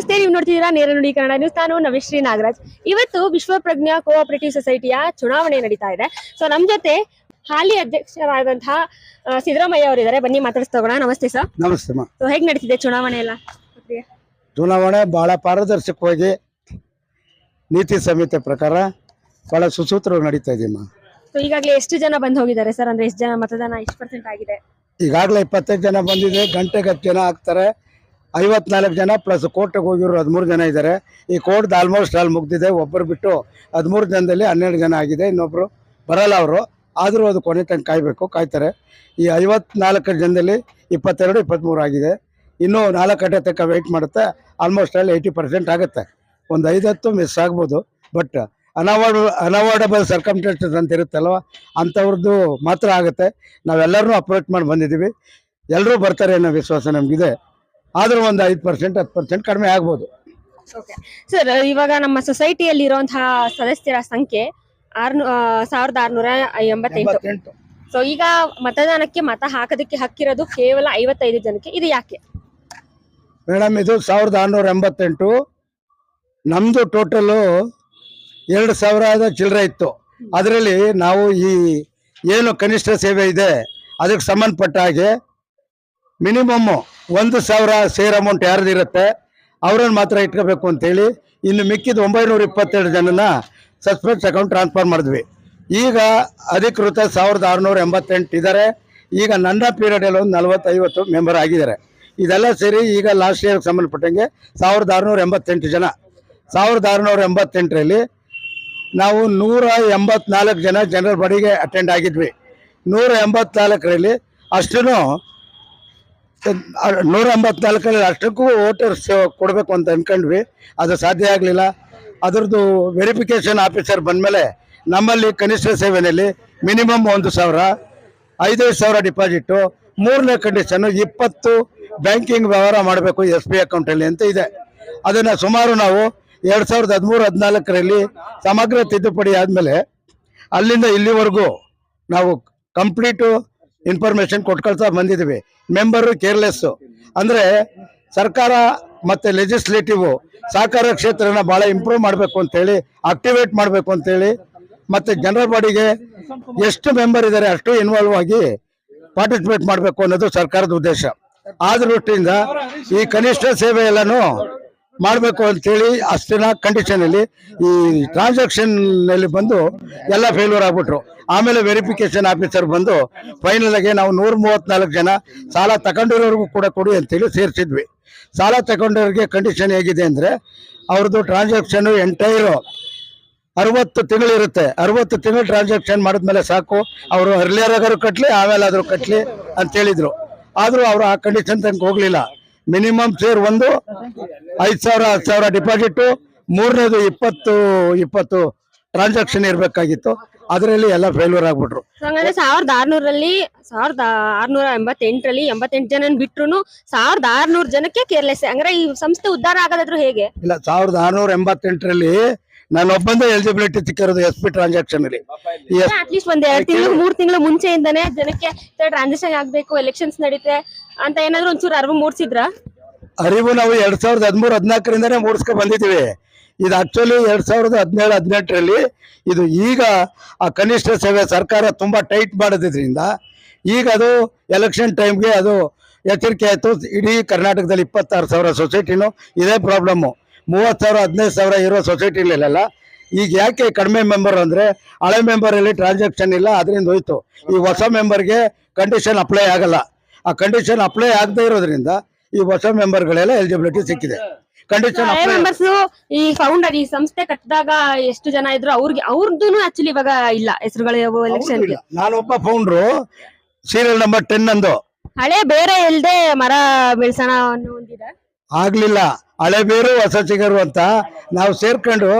ನಮಸ್ತೆ ನೀವು ನೋಡ್ತಿದ್ದೀರಾ ನೇರ ನುಡಿ ಕನ್ನಡ ನ್ಯೂಸ್ ನಾನು ನವಿಶ್ರೀ ನಾಗರಾಜ್. ಇವತ್ತು ವಿಶ್ವ ಪ್ರಜ್ಞಾ ಕೋಆಪರೇಟಿವ್ ಸೊಸೈಟಿಯ ಚುನಾವಣೆ ನಡೀತಾ ಇದೆ. ಸೊ ನಮ್ ಜೊತೆ ಹಾಲಿ ಅಧ್ಯಕ್ಷರಾದಂತಹ ಸಿದ್ದರಾಮಯ್ಯ ಅವರಿದ್ದಾರೆ. ಬನ್ನಿ ಮಾತಾಡಿಸ್ತೋಗೋಣ ನಮಸ್ತೆ ಸರ್ ನಮಸ್ತೆ ಮಾ. ಸೊ ಹೇಗ್ ನಡೀತಿದೆ ಚುನಾವಣೆ ಎಲ್ಲ? ಚುನಾವಣೆ ಬಹಳ ಪಾರದರ್ಶಕವಾಗಿ ನೀತಿ ಸಂಹಿತೆ ಪ್ರಕಾರ ಬಹಳ ಸುಸೂತ್ರ ನಡೀತಾ ಇದೆ ಸೊ ಈಗಾಗಲೇ ಎಷ್ಟು ಜನ ಬಂದು ಹೋಗಿದ್ದಾರೆ ಸರ್ ಅಂದ್ರೆ ಎಷ್ಟು ಜನ ಮತದಾನ ಎಷ್ಟು ಪರ್ಸೆಂಟ್ ಆಗಿದೆ? ಈಗಾಗಲೇ ಇಪ್ಪತ್ತೈದು ಜನ ಬಂದಿದೆ. ಗಂಟೆಗೆ ಹತ್ತು ಜನ ಆಗ್ತಾರೆ. ಐವತ್ನಾಲ್ಕು ಜನ ಪ್ಲಸ್ ಕೋರ್ಟಿಗೆ ಹೋಗಿರೋ ಹದಿಮೂರು ಜನ ಇದ್ದಾರೆ ಈ ಕೋರ್ಟ್ದು ಆಲ್ಮೋಸ್ಟ್ ಅಲ್ಲಿ ಮುಗ್ದಿದೆ. ಒಬ್ಬರು ಬಿಟ್ಟು ಹದಿಮೂರು ಜನದಲ್ಲಿ ಹನ್ನೆರಡು ಜನ ಆಗಿದೆ. ಇನ್ನೊಬ್ಬರು ಬರಲ್ಲ ಅವರು. ಆದರೂ ಅದು ಕೊನೆ ತನಕ ಕಾಯಬೇಕು, ಕಾಯ್ತಾರೆ. ಈ ಐವತ್ನಾಲ್ಕು ಜನದಲ್ಲಿ ಇಪ್ಪತ್ತೆರಡು ಇಪ್ಪತ್ತ್ಮೂರು ಆಗಿದೆ. ಇನ್ನೂ ನಾಲ್ಕು ಗಂಟೆ ತನಕ ವೆಯ್ಟ್ ಮಾಡುತ್ತೆ. ಆಲ್ಮೋಸ್ಟ್ ಅಲ್ಲಿ ಏಯ್ಟಿ ಪರ್ಸೆಂಟ್ ಆಗುತ್ತೆ. ಒಂದು ಐದತ್ತು ಮಿಸ್ ಆಗ್ಬೋದು. ಬಟ್ ಅನವಾರ್ಡ್ ಅನವಾರ್ಡಬಲ್ ಸರ್ಕಮ್ಟೆನ್ಸಸ್ ಅಂತ ಇರುತ್ತಲ್ವ? ಅಂಥವ್ರದ್ದು ಮಾತ್ರ ಆಗುತ್ತೆ. ನಾವೆಲ್ಲರೂ ಅಪ್ರೋಚ್ ಮಾಡಿ ಬಂದಿದ್ದೀವಿ. ಎಲ್ಲರೂ ಬರ್ತಾರೆ ಅನ್ನೋ ವಿಶ್ವಾಸ ನಮಗಿದೆ. ಆದರೂ ಒಂದು ಐದು ಪರ್ಸೆಂಟ್ ಹತ್ತು ಪರ್ಸೆಂಟ್ ಕಡಿಮೆ ಆಗ್ಬೋದು. ಸರ್ ಇವಾಗ ನಮ್ಮ ಸೊಸೈಟಿಯಲ್ಲಿ ಇರುವಂತಹ ಸದಸ್ಯರ ಸಂಖ್ಯೆ ಆರ್ನೂ ಸಾವಿರದ ಆರ್ನೂರ ಎಂಬತ್ತೆಂಟು. ಎಂಬತ್ತೆಂಟು. ಸೊ ಈಗ ಮತದಾನಕ್ಕೆ ಮತ ಹಾಕೋದಕ್ಕೆ ಹಕ್ಕಿರೋದು ಕೇವಲ ಐವತ್ತೈದು ಜನಕ್ಕೆ. ಇದು ಯಾಕೆ? ಮೇಡಮ್ ಇದು ಸಾವಿರದ ಆರುನೂರ ಎಂಬತ್ತೆಂಟು. ನಮ್ಮದು ಟೋಟಲು ಎರಡು ಸಾವಿರದ ಚಿಲ್ಲರೆ ಇತ್ತು. ಅದರಲ್ಲಿ ನಾವು ಈ ಏನು ಕನಿಷ್ಠ ಸೇವೆ ಇದೆ ಅದಕ್ಕೆ ಸಂಬಂಧಪಟ್ಟ ಹಾಗೆ ಮಿನಿಮಮ್ಮು ಒಂದು ಸಾವಿರ ಸೇರ್ ಅಮೌಂಟ್ ಯಾರ್ದಿರುತ್ತೆ ಅವ್ರನ್ನ ಮಾತ್ರ ಇಟ್ಕೋಬೇಕು ಅಂತೇಳಿ ಇನ್ನು ಮಿಕ್ಕಿದ ಒಂಬೈನೂರ ಇಪ್ಪತ್ತೆರಡು ಜನನ ಸಸ್ಪೆನ್ಸ್ ಅಕೌಂಟ್ ಟ್ರಾನ್ಸ್ಫರ್ ಮಾಡಿದ್ವಿ. ಈಗ ಅಧಿಕೃತ ಸಾವಿರದ ಆರುನೂರ ಎಂಬತ್ತೆಂಟು ಇದ್ದಾರೆ ಈಗ ನನ್ನ ಪೀರಿಯಡಲ್ಲಿ ಒಂದು ನಲವತ್ತೈವತ್ತು ಮೆಂಬರ್ ಆಗಿದ್ದಾರೆ. ಇದೆಲ್ಲ ಸೇರಿ ಈಗ ಲಾಸ್ಟ್ ಇಯರ್ಗೆ ಸಂಬಂಧಪಟ್ಟಂಗೆ ಸಾವಿರದ ಆರುನೂರ ಎಂಬತ್ತೆಂಟು ಜನ. ಸಾವಿರದ ಆರುನೂರ ಎಂಬತ್ತೆಂಟರಲ್ಲಿ ನಾವು ನೂರ ಎಂಬತ್ನಾಲ್ಕು ಜನ ಜನರಲ್ ಬಾಡಿಗೆ ಅಟೆಂಡ್ ಆಗಿದ್ವಿ. ನೂರ ಎಂಬತ್ನಾಲ್ಕರಲ್ಲಿ ಅಷ್ಟೂ ನೂರ ಎಂಬತ್ನಾಲ್ಕರಲ್ಲಿ ಅಷ್ಟಕ್ಕೂ ವೋಟರ್ಸ್ ಕೊಡಬೇಕು ಅಂತ ಅಂದ್ಕೊಂಡ್ವಿ ಅದು ಸಾಧ್ಯ ಆಗಲಿಲ್ಲ. ಅದರದ್ದು ವೆರಿಫಿಕೇಷನ್ ಆಫೀಸರ್ ಬಂದಮೇಲೆ ನಮ್ಮಲ್ಲಿ ಕನಿಷ್ಠ ಸೇವೆಯಲ್ಲಿ ಮಿನಿಮಮ್ ಒಂದು ಸಾವಿರ, ಐದೈದು ಸಾವಿರ ಡಿಪಾಸಿಟ್ಟು ಮೂರನೇ ಕಂಡೀಷನ್ನು ಇಪ್ಪತ್ತು ಬ್ಯಾಂಕಿಂಗ್ ವ್ಯವಹಾರ ಮಾಡಬೇಕು ಎಸ್ ಬಿ ಅಕೌಂಟಲ್ಲಿ ಅಂತ ಇದೆ. ಅದನ್ನು ಸುಮಾರು ನಾವು ಎರಡು ಸಾವಿರದ ಹದಿಮೂರು, ಹದಿನಾಲ್ಕರಲ್ಲಿ ಸಮಗ್ರ ತಿದ್ದುಪಡಿ ಆದಮೇಲೆ ಅಲ್ಲಿಂದ ಇಲ್ಲಿವರೆಗೂ ನಾವು ಕಂಪ್ಲೀಟು ಇನ್ಫಾರ್ಮೇಶನ್ ಕೊಟ್ಕೊಳ್ತಾ ಬಂದಿದ್ದೀವಿ ಮೆಂಬರು ಕೇರ್ಲೆಸ್ಸು ಅಂದರೆ ಸರ್ಕಾರ ಮತ್ತು ಲೆಜಿಸ್ಲೇಟಿವು ಸಹಕಾರ ಕ್ಷೇತ್ರನ ಭಾಳ ಇಂಪ್ರೂವ್ ಮಾಡಬೇಕು ಅಂತೇಳಿ ಆಕ್ಟಿವೇಟ್ ಮಾಡಬೇಕು ಅಂತೇಳಿ ಮತ್ತು ಜನರಲ್ ಬಾಡಿಗೆ ಎಷ್ಟು ಮೆಂಬರ್ ಇದ್ದಾರೆ ಅಷ್ಟು ಇನ್ವಾಲ್ವ್ ಆಗಿ ಪಾರ್ಟಿಸಿಪೇಟ್ ಮಾಡಬೇಕು ಅನ್ನೋದು ಸರ್ಕಾರದ ಉದ್ದೇಶ. ಆ ದೃಷ್ಟಿಯಿಂದ ಈ ಕನಿಷ್ಠ ಸೇವೆ ಎಲ್ಲನೂ ಮಾಡಬೇಕು ಅಂತೇಳಿ ಅಷ್ಟಿನ ಕಂಡೀಷನಲ್ಲಿ ಈ ಟ್ರಾನ್ಸಾಕ್ಷನ್ನಲ್ಲಿ ಬಂದು ಎಲ್ಲ ಫೇಲ್ಯೂರ್ ಆಗ್ಬಿಟ್ರು. ಆಮೇಲೆ ವೆರಿಫಿಕೇಶನ್ ಆಫೀಸರ್ ಬಂದು ಫೈನಲ್ ಆಗಿ ನಾವು ನೂರ ಮೂವತ್ನಾಲ್ಕು ಜನ ಸಾಲ ತಗೊಂಡಿರೋರ್ಗೂ ಕೂಡ ಕೊಡಿ ಅಂತೇಳಿ ಸೇರಿಸಿದ್ವಿ. ಸಾಲ ತಗೊಂಡವ್ರಿಗೆ ಕಂಡೀಷನ್ ಹೇಗಿದೆ ಅಂದರೆ ಅವ್ರದ್ದು ಟ್ರಾನ್ಸಾಕ್ಷನ್ ಎಂಟೈರು ಅರವತ್ತು ತಿಂಗಳಿರುತ್ತೆ ಅರವತ್ತು ತಿಂಗಳು ಟ್ರಾನ್ಸಾಕ್ಷನ್ ಮಾಡಿದ್ಮೇಲೆ ಸಾಕು. ಅವರು ಅರ್ಲಿಯರ್ ಆಗಾರು ಕಟ್ಟಲಿ ಆಮೇಲೆ ಆದರೂ ಕಟ್ಟಲಿ ಅಂತ ಹೇಳಿದ್ರು ಆದ್ರೂ ಅವರು ಆ ಕಂಡೀಷನ್ ತನಕ ಹೋಗ್ಲಿಲ್ಲ. ಮಿನಿಮಮ್ ಸೇರ್ ಒಂದು ಐದು ಸಾವಿರ ಹತ್ತು ಸಾವಿರ ಡಿಪಾಸಿಟ್ ಮೂರನೇದು ಇಪ್ಪತ್ತು ಇಪ್ಪತ್ತು ಟ್ರಾನ್ಸಾಕ್ಷನ್ ಇರಬೇಕಾಗಿತ್ತು. ಅದರಲ್ಲಿ ಎಲ್ಲ ಫೇಲ್ಯೂರ್ ಆಗ್ಬಿಟ್ರು. ಹಂಗಂದ್ರೆ ಸಾವಿರದ ಆರ್ನೂರಲ್ಲಿ ಸಾವಿರದ ಆರ್ನೂರ ಎಂಬತ್ತೆಂಟರಲ್ಲಿ ಎಂಬತ್ತೆಂಟು ಜನ ಬಿಟ್ರು ಸಾವಿರದ ಆರ್ನೂರು ಜನಕ್ಕೆ ಕೇರ್ಲೆಸ್ ಅಂದ್ರೆ ಈ ಸಂಸ್ಥೆ ಉದ್ಧಾರ ಆಗೋದಾದ್ರು ಹೇಗೆ? ಇಲ್ಲ ಸಾವಿರದ ಆರ್ನೂರ ಎಂಬತ್ತೆಂಟರಲ್ಲಿ ನಾನು ಒಬ್ಬಂದ ಎಲಿಜಿಬಿಲಿಟಿ ಸಿಕ್ಕಿರೋದು ಎಸ್ ಪಿ ಟ್ರಾನ್ಸಾಕ್ಷನ್ ಅಲ್ಲಿ. ಅಟ್ಲೀಸ್ಟ್ ಒಂದ್ ಎರಡ್ ತಿಂಗಳು ಮೂರ್ ತಿಂಗಳು ಮುಂಚೆಯಿಂದಾನೆ ಜನಕ್ಕೆ ಟ್ರಾನ್ಸಾಕ್ಷನ್ ಆಗ್ಬೇಕು ಎಲೆಕ್ಷನ್ಸ್ ನಡೀತೆ ಅಂತ ಏನಾದ್ರು ಒಂಚೂರು ಅರಿವು ಮೂಡ್ಸಿದ್ರ? ಅರಿವು ನಾವು ಎರಡ್ ಸಾವಿರದ ಹದಿಮೂರು ಹದಿನಾಲ್ಕರಿಂದನೇ ಮೂಡಿಸ್ಕೊ ಬಂದಿದ್ದೀವಿ. ಇದು ಆಕ್ಚುಲಿ ಎರಡ್ ಸಾವಿರದ ಹದಿನೇಳು ಹದಿನೆಂಟರಲ್ಲಿ ಇದು ಈಗ ಆ ಕನಿಷ್ಠ ಸೇವೆ ಸರ್ಕಾರ ತುಂಬಾ ಟೈಟ್ ಮಾಡೋದ್ರಿಂದ ಈಗ ಅದು ಎಲೆಕ್ಷನ್ ಟೈಮ್ಗೆ ಅದು ಎಚ್ಚರಿಕೆ ಆಯಿತು. ಇಡೀ ಕರ್ನಾಟಕದಲ್ಲಿ ಇಪ್ಪತ್ತಾರು ಸಾವಿರ ಸೊಸೈಟಿನೂ ಇದೇ ಪ್ರಾಬ್ಲಮ್ಮು ಮೂವತ್ತು ಸಾವಿರ ಹದಿನೈದು ಸಾವಿರ ಇರೋ ಸೊಸೈಟಿಲೆಲ್ಲ ಈಗ ಯಾಕೆ ಕಡಿಮೆ ಮೆಂಬರ್ ಅಂದರೆ ಹಳೆ ಮೆಂಬರಲ್ಲಿ ಟ್ರಾನ್ಸಾಕ್ಷನ್ ಇಲ್ಲ ಅದರಿಂದ ಹೋಯ್ತು. ಈ ಹೊಸ ಮೆಂಬರ್ಗೆ ಕಂಡೀಷನ್ ಅಪ್ಲೈ ಆಗಲ್ಲ. ಆ ಕಂಡೀಷನ್ ಅಪ್ಲೈ ಆಗದೆ ಇರೋದ್ರಿಂದ ಈ ಹೊಸ ಮೆಂಬರ್ಗಳೆಲ್ಲ ಎಲಿಜಿಬಿಲಿಟಿ ಸಿಕ್ಕಿದೆ. ಕಂಡೀಷನ್ ಹಳೆ ಅಪ್ಲೈ ಮೆಂಬರ್ಸ್ ಈ ಫೌಂಡರ್ ಈ ಸಂಸ್ಥೆ ಕಟ್ಟಿದಾಗ ಎಷ್ಟು ಜನ ಇದ್ರು ಅವ್ರಿಗೆ ಅವ್ರದ್ದು ಆಕ್ಚುಲಿ ಇವಾಗ ಇಲ್ಲ ಹೆಸರುಗಳು ಎಲೆಕ್ಷನ್ ನಾನೊಬ್ಬ ಫೌಂಡ್ರು ಸೀರಿಯಲ್ ನಂಬರ್ ಟೆನ್ ಅಂದು ಹಳೆ ಬೇರೆ ಇಲ್ಲದೆ ಮರ ಬೆಳೆಸೋಣ ಅನ್ನೋ ಒಂದಿದೆ. ಆಗ್ಲಿಲ್ಲ. ಹಳೆ ಬೇರು, ಹೊಸ ಚಿಗರು ಅಂತ ನಾವು ಸೇರ್ಕೊಂಡು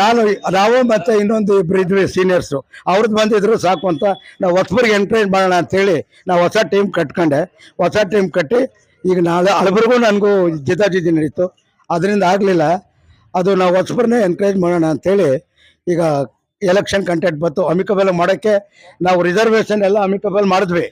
ನಾನು ನಾವು ಮತ್ತೆ ಇನ್ನೊಂದು ಇಬ್ರು ಇದ್ವಿ ಸೀನಿಯರ್ಸು ಅವ್ರದ್ದು ಬಂದಿದ್ರು ಸಾಕು ಅಂತ ನಾವು ಹೊಸಬರಿಗೆ ಎನ್ಕರೇಜ್ ಮಾಡೋಣ ಅಂತೇಳಿ ನಾವು ಹೊಸ ಟೀಮ್ ಕಟ್ಕೊಂಡೆ. ಹೊಸ ಟೀಮ್ ಕಟ್ಟಿ ಈಗ ನಾಳೆ ಹಳಬರಿಗೂ ನನಗೂ ಜಿದ್ದಾಜಿದ್ದಿ ನಡೀತು. ಅದರಿಂದ ಆಗಲಿಲ್ಲ. ಅದು ನಾವು ಹೊಸಬರನ್ನೇ ಎನ್ಕರೇಜ್ ಮಾಡೋಣ ಅಂಥೇಳಿ ಈಗ ಎಲೆಕ್ಷನ್ ಕಂಟೆಂಟ್ ಬಂತು. ಅಮಿಕಬಲ್ ಮಾಡೋಕ್ಕೆ ನಾವು ರಿಸರ್ವೇಷನ್ ಎಲ್ಲ ಅಮಿಕಬಲ್ ಮಾಡಿದ್ವಿ.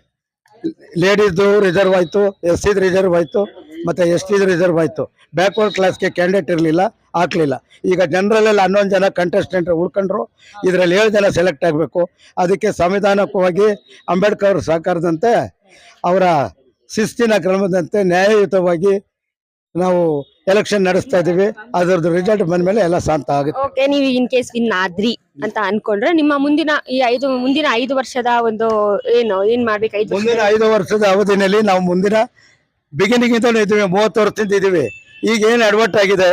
ಲೇಡೀಸ್ದು ರಿಸರ್ವ್ ಆಯಿತು, ಎಸ್ ಸಿದು ರಿಸರ್ವ್ ಆಯಿತು, ಮತ್ತು ಎಸ್ ಟಿದು ರಿಸರ್ವ್ ಆಯಿತು. ಬ್ಯಾಕ್ವರ್ಡ್ ಕ್ಲಾಸ್ಗೆ ಕ್ಯಾಂಡಿಡೇಟ್ ಇರಲಿಲ್ಲ, ಹಾಕ್ಲಿಲ್ಲ. ಈಗ ಜನರಲ್ಲೆಲ್ಲ ಹನ್ನೊಂದು ಜನ ಕಂಟೆಸ್ಟೆಂಟ್ ಉಳ್ಕೊಂಡ್ರು, ಇದರಲ್ಲಿ ಏಳು ಜನ ಸೆಲೆಕ್ಟ್ ಆಗಬೇಕು. ಅದಕ್ಕೆ ಸಂವಿಧಾನಕವಾಗಿ ಅಂಬೇಡ್ಕರ್ ಸಹಕಾರದಂತೆ ಅವರ ಶಿಸ್ತಿನ ಕ್ರಮದಂತೆ ನ್ಯಾಯಯುತವಾಗಿ ನಾವು ಎಲೆಕ್ಷನ್ ನಡೆಸ್ತಾ ಇದೀವಿ ಅದರದ್ದು ರಿಸಲ್ಟ್ ಬಂದಮೇಲೆ ಎಲ್ಲ ಶಾಂತ ಆಗುತ್ತೆ. ಓಕೆ ನೀವು ಇನ್ ಕೇಸ್ ವಿನ್ ಆದ್ರಿ ಅಂತ ಅನ್ಕೊಂಡ್ರೆ ನಿಮ್ಮ ಮುಂದಿನ ಈ ಐದು ಮುಂದಿನ ಐದು ವರ್ಷದ ಒಂದು ಏನು ಏನ್ ಮಾಡ್ಬೇಕು ಐದು ವರ್ಷ ಮುಂದಿನ ಐದು ವರ್ಷದ ಅವಧಿನಲ್ಲಿ ನಾವು ಮುಂದಿನ ಬಿಗಿನಿಂಗ್ ಇಂದ ಇದ್ದೀವಿ ಮೂವತ್ತು ವರ್ಷದಿಂದ ಇದ್ದೀವಿ. ಈಗ ಏನು ಅಡ್ವರ್ಟ್ ಆಗಿದೆ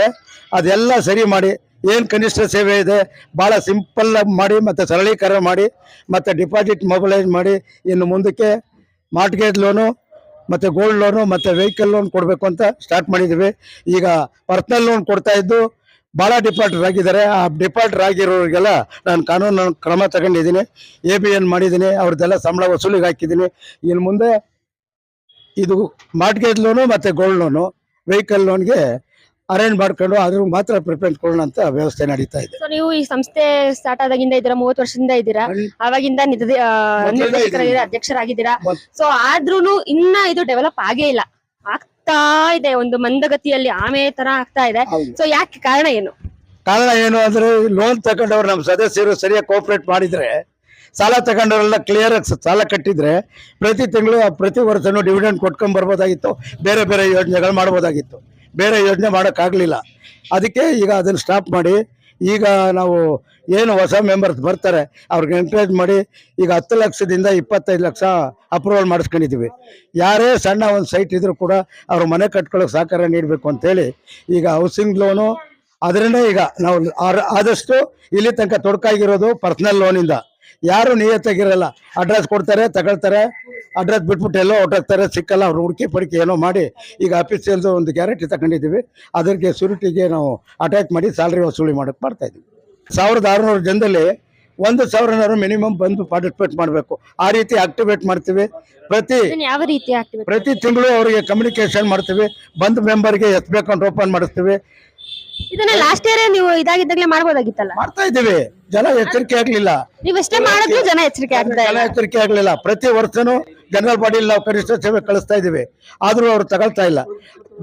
ಅದೆಲ್ಲ ಸರಿ ಮಾಡಿ ಏನು ಕನಿಷ್ಠ ಸೇವೆ ಇದೆ ಭಾಳ ಸಿಂಪಲ್ ಮಾಡಿ ಮತ್ತೆ ಸರಳೀಕರಣ ಮಾಡಿ ಮತ್ತೆ ಡಿಪಾಸಿಟ್ ಮೊಬಲೈಸ್ ಮಾಡಿ ಇನ್ನು ಮುಂದಕ್ಕೆ ಮಾರ್ಟ್ಗೇಜ್ ಲೋನು ಮತ್ತು ಗೋಲ್ಡ್ ಲೋನು ಮತ್ತು ವೆಹಿಕಲ್ ಲೋನ್ ಕೊಡಬೇಕು ಅಂತ ಸ್ಟಾರ್ಟ್ ಮಾಡಿದ್ದೀವಿ ಈಗ ಪರ್ಸ್ನಲ್ ಲೋನ್ ಕೊಡ್ತಾ ಇದ್ದು ಭಾಳ ಡಿಪಾಲ್ಟರ್ ಆಗಿದ್ದಾರೆ. ಆ ಡಿಪಾಲ್ಟರ್ ಆಗಿರೋರಿಗೆಲ್ಲ ನಾನು ಕಾನೂನು ಕ್ರಮ ತಗೊಂಡಿದ್ದೀನಿ. ಎ ಬಿ ಎನ್ ಮಾಡಿದ್ದೀನಿ. ಅವ್ರದ್ದೆಲ್ಲ ಸಂಬಳ ವಸೂಲಿಗೆ ಹಾಕಿದ್ದೀನಿ. ಇನ್ನು ಮುಂದೆ ಇದು ಮಾರ್ಟ್ಗೇಜ್ ಲೋನು ಮತ್ತು ಗೋಲ್ಡ್ ಲೋನು ವೆಹಿಕಲ್ ಲೋನ್ಗೆ ಅರೇಂಜ್ ಮಾಡ್ಕೊಂಡು ಅದ್ರ ಮಾತ್ರ ಪ್ರಿಪೇರ್ ಕೊಡೋಣ ಅಂತ ವ್ಯವಸ್ಥೆ ನಡೀತಾ ಇದೆ. ಸೊ ನೀವು ಈ ಸಂಸ್ಥೆ ಸ್ಟಾರ್ಟ್ ಆದಾಗಿಂದ ಇದ್ದೀರಾ? ಮೂವತ್ ವರ್ಷದಿಂದ ಇದ್ದೀರಾ? ಅವಾಗಿಂದ ಆ, ನಿರ್ದೇಶಕರಾಗಿದ್ದೀರಾ, ಅಧ್ಯಕ್ಷರಾಗಿದ್ದೀರಾ? ಸೊ ಆದ್ರೂನು ಇನ್ನ ಇದು ಡೆವಲಪ್ ಆಗೇ ಇಲ್ಲ. ಆಗ್ತಾ ಇದೆ. ಒಂದು ಮಂದಗತಿಯಲ್ಲಿ ಆಮೆ ತರ ಆಗ್ತಾ ಇದೆ. ಹೌದು. ಸೊ ಯಾಕೆ ಕಾರಣ ಏನು? ಕಾರಣ ಏನು ಅಂದ್ರೆ ಲೋನ್ ತಗೊಂಡವ್ರು ನಮ್ಮ ಸದಸ್ಯರು ಸರಿಯಾಗಿ ಕೋಆಪರೇಟ್ ಮಾಡಿದ್ರೆ ಸಾಲ ತಗೊಂಡವರೆಲ್ಲ ಕ್ಲಿಯರ್ ಆಗಿ ಸಾಲ ಕಟ್ಟಿದ್ರೆ ಪ್ರತಿ ತಿಂಗಳು ಪ್ರತಿ ವರ್ಷನೂ ಡಿವಿಡೆಂಡ್ ಕೊಟ್ಕೊಂಡ್ ಬರ್ಬೋದಾಗಿತ್ತು. ಬೇರೆ ಬೇರೆ ಯೋಜನೆಗಳು ಮಾಡ್ಬೋದಾಗಿತ್ತು. ಬೇರೆ ಯೋಜನೆ ಮಾಡೋಕ್ಕಾಗಲಿಲ್ಲ. ಅದಕ್ಕೆ ಈಗ ಅದನ್ನು ಸ್ಟಾಪ್ ಮಾಡಿ, ಈಗ ನಾವು ಏನು ಹೊಸ ಮೆಂಬರ್ಸ್ ಬರ್ತಾರೆ, ಅವ್ರಿಗೆ ಎಂಕರೇಜ್ ಮಾಡಿ, ಈಗ ಹತ್ತು ಲಕ್ಷದಿಂದ ಇಪ್ಪತ್ತೈದು ಲಕ್ಷ ಅಪ್ರೂವಲ್ ಮಾಡಿಸ್ಕೊಂಡಿದ್ದೀವಿ. ಯಾರೇ ಸಣ್ಣ ಒಂದು ಸೈಟ್ ಇದ್ದರೂ ಕೂಡ ಅವ್ರ ಮನೆ ಕಟ್ಕೊಳ್ಳೋಕೆ ಸಹಕಾರ ನೀಡಬೇಕು ಅಂತೇಳಿ ಈಗ ಹೌಸಿಂಗ್ ಲೋನು ಅದರಿಂದ ಈಗ ನಾವು ಆದಷ್ಟು ಇಲ್ಲಿ ತನಕ ತೊಡಕಾಗಿರೋದು ಪರ್ಸನಲ್ ಲೋನಿಂದ ಯಾರು ನಿಯತ್ತಾಗಿರಲ್ಲ. ಅಡ್ರೆಸ್ ಕೊಡ್ತಾರೆ ತಗೊಳ್ತಾರೆ. ಅಡ್ರೆಸ್ ಬಿಟ್ಬಿಟ್ಟು ಎಲ್ಲೋ ಹೊಟ್ಟೋಗ್ತಾರೆ ಸಿಕ್ಕಲ್ಲ ಅವ್ರು ಹುಡುಕಿ ಪಡಿಕೆ ಏನೋ ಮಾಡಿ. ಈಗ ಅಫೀಸಿಯಲ್ದು ಒಂದು ಗ್ಯಾರಂಟಿ ತಗೊಂಡಿದ್ದೀವಿ. ಅದಕ್ಕೆ ಸುರಿಟಿಗೆ ನಾವು ಅಟ್ಯಾಕ್ ಮಾಡಿ ಸ್ಯಾಲ್ರಿ ವಸೂಲಿ ಮಾಡೋಕ್ಕೆ ಮಾಡ್ತಾ ಇದ್ದೀವಿ. ಸಾವಿರದ ಆರುನೂರು ಜನದಲ್ಲಿ ಒಂದು ಸಾವಿರನವರು ಮಿನಿಮಮ್ ಬಂದು ಪಾರ್ಟಿಸಿಪೇಟ್ ಮಾಡಬೇಕು. ಆ ರೀತಿ ಆಕ್ಟಿವೇಟ್ ಮಾಡ್ತೀವಿ. ಪ್ರತಿ ಯಾವ ರೀತಿ ಪ್ರತಿ ತಿಂಗಳು ಅವರಿಗೆ ಕಮ್ಯುನಿಕೇಶನ್ ಮಾಡ್ತೀವಿ. ಬಂದ ಮೆಂಬರ್ಗೆ ಎಸ್ ಅಕೌಂಟ್ ಓಪನ್ ಮಾಡಿಸ್ತೀವಿ. ಇದನ್ನ ಲಾಸ್ಟ್ ಇಯರ್ ನೀವು ಇದಾಗಿದ್ದಾಗಲೇ ಮಾಡ್ಬೋದಾಗಿತ್ತಲ್ಲ? ಮಾಡ್ತಾ ಇದ್ದೀವಿ. ಜನ ಎಚ್ಚರಿಕೆ ಆಗ್ಲಿಲ್ಲ. ನೀವು ಎಷ್ಟೇ ಮಾಡಿದ್ರು ಜನ ಎಚ್ಚರಿಕೆ ಆಗ್ತಾ ಜನ ಇಲ್ಲ. ಎಚ್ಚರಿಕೆ ಆಗ್ಲಿಲ್ಲ. ಪ್ರತಿ ವರ್ಷನೂ ಜನರಲ್ ಬಾಡಿಲಿ ನಾವು ಕನಿಷ್ಠ ಸೇವೆ ಕಳಿಸ್ತಾ ಇದ್ದೀವಿ. ಆದ್ರೂ ಅವ್ರು ತಗೊಳ್ತಾ ಇಲ್ಲ.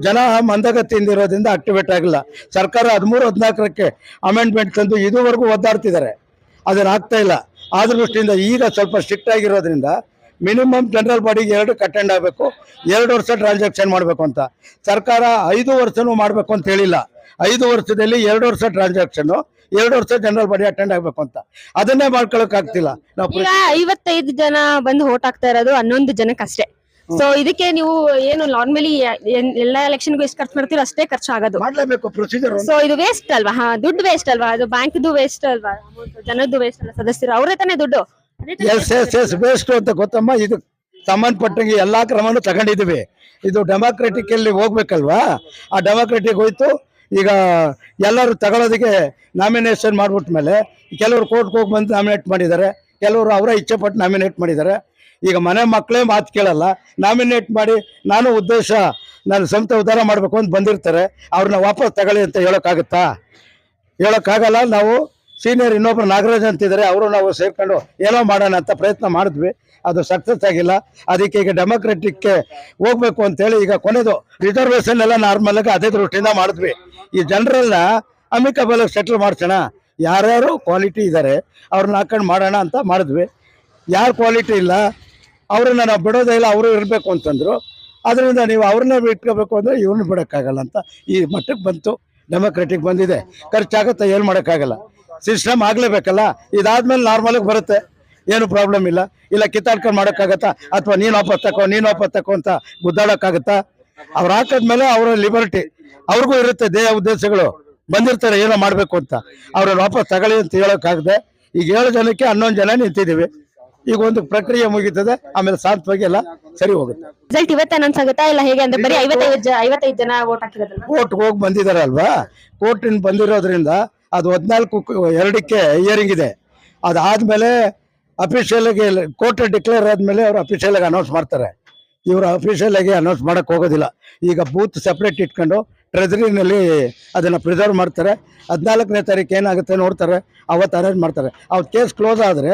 ಜನ ಮಂದಗತಿಯಿಂದ ಇರೋದ್ರಿಂದ ಆಕ್ಟಿವೇಟ್ ಆಗಿಲ್ಲ ಸರ್ಕಾರ ಹದಿಮೂರು ಹದಿನಾಲ್ಕರಕ್ಕೆ ಅಮೆಂಡ್ಮೆಂಟ್ ತಂದು ಇದುವರೆಗೂ ಒದ್ದಾಡ್ತಿದ್ದಾರೆ. ಅದನ್ನ ಆಗ್ತಾ ಇಲ್ಲ. ಆದ್ರ ದೃಷ್ಟಿಯಿಂದ ಈಗ ಸ್ವಲ್ಪ ಸ್ಟ್ರಿಕ್ಟ್ ಆಗಿರೋದ್ರಿಂದ ಮಿನಿಮಮ್ ಜನರಲ್ ಬಾಡಿಗೆ ಎರಡು ಕಟ್ಟೆಂಡ್ ಆಗಬೇಕು. ಎರಡು ವರ್ಷ ಟ್ರಾನ್ಸಾಕ್ಷನ್ ಮಾಡಬೇಕು ಅಂತ. ಸರ್ಕಾರ ಐದು ವರ್ಷನೂ ಮಾಡಬೇಕು ಅಂತ ಹೇಳಿಲ್ಲ. ಐದು ವರ್ಷದಲ್ಲಿ ಎರಡು ವರ್ಷ ಟ್ರಾನ್ಸಾಕ್ಷನ್ ಎರಡು ವರ್ಷ ಜನರಲ್ ಬಾಡಿ ಅಟೆಂಡ್ ಆಗಬೇಕು ಅಂತ. ಅದನ್ನೇ ಮಾಡ್ಕೊಳಕ್ ಆಗ್ತಿಲ್ಲ. ನಾವು ಈಗ ಐವತ್ತೈದು ಜನ ಬಂದು ವೋಟ್ ಹಾಕ್ತಾ ಇರೋದು ಹನ್ನೊಂದು ಜನಕ್ಕೆ ಅಷ್ಟೇ. ಸೊ ಇದಕ್ಕೆ ನೀವು ಏನು ನಾರ್ಮಲಿ ಎಲ್ಲಾ ಎಲೆಕ್ಷನ್ ಎಷ್ಟು ಖರ್ಚು ಮಾಡ್ತೀರೋ ಅಷ್ಟೇ ಖರ್ಚು ಆಗೋದು. ಮಾಡ್ಲೇಬೇಕು ಪ್ರೊಸೀಜರ್ ಸೊ ಇದು ವೇಸ್ಟ್ ಅಲ್ವಾ? ಹಾ ದುಡ್ಡು ವೇಸ್ಟ್ ಅಲ್ವಾ? ಅದು ಬ್ಯಾಂಕ್ದು ವೇಸ್ಟ್ ಅಲ್ವಾ? ಜನದ್ದು ವೇಸ್ಟ್ ಅಲ್ಲ ಸದಸ್ಯರು ಅವರೇ ತಾನೇ ದುಡ್ಡು. ಎಸ್ ಎಸ್ ಎಸ್ ವೇಸ್ಟ್ ಅಂತ ಗೊತ್ತಮ್ಮ? ಇದು ಸಂಬಂಧಪಟ್ಟಂಗೆ ಎಲ್ಲಾ ಕ್ರಮನೂ ತಗೊಂಡಿದ್ದೀವಿ. ಇದು ಡೆಮಾಕ್ರೆಟಿಕ್ ಅಲ್ಲಿ ಹೋಗ್ಬೇಕಲ್ವಾ? ಆ ಡೆಮಾಕ್ರೆಟಿಕ್ ಹೋಯ್ತು ಈಗ ಎಲ್ಲರೂ ತಗೊಳೋದಕ್ಕೆ ನಾಮಿನೇಷನ್ ಮಾಡ್ಬಿಟ್ಮೇಲೆ ಕೆಲವರು ಕೋರ್ಟ್ಗೆ ಹೋಗಿ ಬಂದು ನಾಮಿನೇಟ್ ಮಾಡಿದ್ದಾರೆ ಕೆಲವರು ಅವರ ಇಚ್ಛೆ ಪಟ್ಟು ನಾಮಿನೇಟ್ ಮಾಡಿದ್ದಾರೆ. ಈಗ ಮನೆ ಮಕ್ಕಳೇ ಮಾತು ಕೇಳಲ್ಲ ನಾಮಿನೇಟ್ ಮಾಡಿ ನಾನು ಉದ್ದೇಶ ನಾನು ಸ್ವಂತ ಉದ್ಧಾರ ಮಾಡಬೇಕು ಅಂತ ಬಂದಿರ್ತಾರೆ ಅವ್ರನ್ನ ವಾಪಸ್ ತಗೊಳ್ಳಿ ಅಂತ ಹೇಳೋಕ್ಕಾಗುತ್ತಾ? ಹೇಳೋಕ್ಕಾಗಲ್ಲ ನಾವು ಸೀನಿಯರ್ ಇನ್ನೊಬ್ರು ನಾಗರಾಜ್ ಅಂತಿದ್ದಾರೆ ಅವರು ನಾವು ಸೇರ್ಕೊಂಡು ಏನೋ ಮಾಡೋಣ ಅಂತ ಪ್ರಯತ್ನ ಮಾಡಿದ್ವಿ. ಅದು ಸಕ್ಸಸ್ ಆಗಿಲ್ಲ. ಅದಕ್ಕೆ ಈಗ ಡೆಮೋಕ್ರೆಟಿಕ್ಗೆ ಹೋಗ್ಬೇಕು ಅಂತೇಳಿ ಈಗ ಕೊನೆದು ರಿಸರ್ವೇಶನ್ ಎಲ್ಲ ನಾರ್ಮಲ್ ಆಗಿ ಅದೇ ದೃಷ್ಟಿಯಿಂದ ಮಾಡಿದ್ವಿ. ಈ ಜನರನ್ನ ಅಮಿಕಬಲ್ ಸೆಟ್ಲ್ ಮಾಡ್ಸೋಣ. ಯಾರ್ಯಾರು ಕ್ವಾಲಿಟಿ ಇದ್ದಾರೆ ಅವ್ರನ್ನ ಹಾಕೊಂಡು ಮಾಡೋಣ ಅಂತ ಮಾಡಿದ್ವಿ. ಯಾರು ಕ್ವಾಲಿಟಿ ಇಲ್ಲ, ಅವ್ರನ್ನ ನಾವು ಬಿಡೋದೇ ಇಲ್ಲ, ಅವರು ಇರಬೇಕು ಅಂತಂದ್ರು. ಅದರಿಂದ ನೀವು ಅವ್ರನ್ನ ಇಟ್ಕೋಬೇಕು ಅಂದರೆ ಇವ್ರನ್ನ ಬಿಡೋಕ್ಕಾಗಲ್ಲ ಅಂತ ಈ ಮಟ್ಟಕ್ಕೆ ಬಂತು. ಡೆಮೋಕ್ರೆಟಿಕ್ ಬಂದಿದೆ. ಖರ್ಚಾಗುತ್ತೆ, ಏನು ಮಾಡೋಕ್ಕಾಗಲ್ಲ. ಸಿಸ್ಟಮ್ ಆಗಲೇಬೇಕಲ್ಲ? ಇದಾದ್ಮೇಲೆ ನಾರ್ಮಲಾಗಿ ಬರುತ್ತೆ. ಏನು ಪ್ರಾಬ್ಲಮ್ ಇಲ್ಲ. ಇಲ್ಲ ಕಿತ್ತಾಡ್ಕೊಂಡು ಮಾಡೋಕ್ಕಾಗತ್ತಾ? ಅಥವಾ ನೀನು ವಾಪಸ್ ತಕೋ ನೀನು ವಾಪಸ್ ತಕೋ ಅಂತ ಗುದ್ದಾಡೋಕ್ಕಾಗತ್ತಾ? ಅವ್ರು ಹಾಕಿದ್ಮೇಲೆ ಅವರ ಲಿಬರ್ಟಿ ಅವ್ರಿಗೂ ಇರುತ್ತೆ ದೇಹ ಉದ್ದೇಶಗಳು. ಬಂದಿರ್ತಾರೆ ಏನೋ ಮಾಡಬೇಕು ಅಂತ. ಅವ್ರನ್ನ ವಾಪಸ್ ತಗೊಳ್ಳಿ ಅಂತ ಹೇಳೋಕ್ಕಾಗದೆ. ಈಗ ಏಳು ಜನಕ್ಕೆ ಹನ್ನೊಂದು ಜನ ನಿಂತಿದ್ದೀವಿ. ಈಗ ಒಂದು ಪ್ರಕ್ರಿಯೆ ಮುಗೀತದೆ. ಆಮೇಲೆ ಶಾಂತವಾಗಿ ಎಲ್ಲ ಸರಿ ಹೋಗುತ್ತೆ. ರಿಸಲ್ಟ್ ಇವತ್ತೇ ಇಲ್ಲ ಹೇಗೆ ಅಂದ್ರೆ ಬರೀ ಐವತ್ತೈದು ಜನ ಐವತ್ತೈದು ಜನ ವೋಟ್ ಹಾಕಿರೋದಲ್ಲ ಕೋರ್ಟ್ ಹೋಗಿ ಬಂದಿದ್ದಾರೆ ಅಲ್ವಾ ಕೋರ್ಟಿನ ಬಂದಿರೋದ್ರಿಂದ ಅದು ಹದಿನಾಲ್ಕು ಎರಡಕ್ಕೆ ಇಯರಿಂಗ್ ಇದೆ. ಅದಾದ್ಮೇಲೆ ಅಫಿಷಿಯಲ್ ಆಗಿ ಕೋರ್ಟ್ ಡಿಕ್ಲೇರ್ ಆದ್ಮೇಲೆ ಅವರು ಅಫಿಷಿಯಲ್ ಆಗಿ ಅನೌನ್ಸ್ ಮಾಡ್ತಾರೆ. ಇವರು ಅಫಿಷಿಯಲಾಗಿ ಅನೌನ್ಸ್ ಮಾಡಕ್ ಹೋಗೋದಿಲ್ಲ. ಈಗ ಬೂತ್ ಸಪ್ರೇಟ್ ಇಟ್ಕೊಂಡು ಟ್ರೆಜರಿನಲ್ಲಿ ಅದನ್ನ ಪ್ರಿಸರ್ವ್ ಮಾಡ್ತಾರೆ. ಹದಿನಾಲ್ಕನೇ ತಾರೀಕು ಏನಾಗುತ್ತೆ ನೋಡ್ತಾರೆ, ಅವತ್ತು ಅರೇಂಜ್ ಮಾಡ್ತಾರೆ. ಅವತ್ತು ಕೇಸ್ ಕ್ಲೋಸ್ ಆದರೆ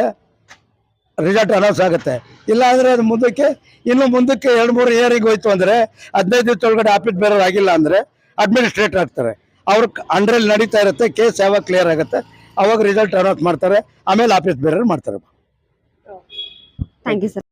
ರಿಸಲ್ಟ್ ಅನೌನ್ಸ್ ಆಗುತ್ತೆ. ಇಲ್ಲ ಅಂದ್ರೆ ಅದು ಮುಂದಕ್ಕೆ, ಇನ್ನು ಮುಂದಕ್ಕೆ ಎರಡು ಮೂರು ಇಯರಿಗೆ ಹೋಯ್ತು ಅಂದರೆ ಹದಿನೈದು ದಿವಸ ಒಳಗಡೆ ಆಫೀಸ್ ಬೇರೆ ಆಗಿಲ್ಲ ಅಂದರೆ ಅಡ್ಮಿನಿಸ್ಟ್ರೇಟರ್ ಆಗ್ತಾರೆ. ಅವ್ರ ಅಂಡ್ರಲ್ಲಿ ನಡೀತಾ ಇರುತ್ತೆ ಕೇಸ್ ಯಾವಾಗ ಕ್ಲಿಯರ್ ಆಗುತ್ತೆ, ಅವಾಗ ರಿಸಲ್ಟ್ ಅನೌನ್ಸ್ ಮಾಡ್ತಾರೆ, ಆಮೇಲೆ ಆಫೀಸ್ ಬೇರೆ ಮಾಡ್ತಾರೆ. Thank you sir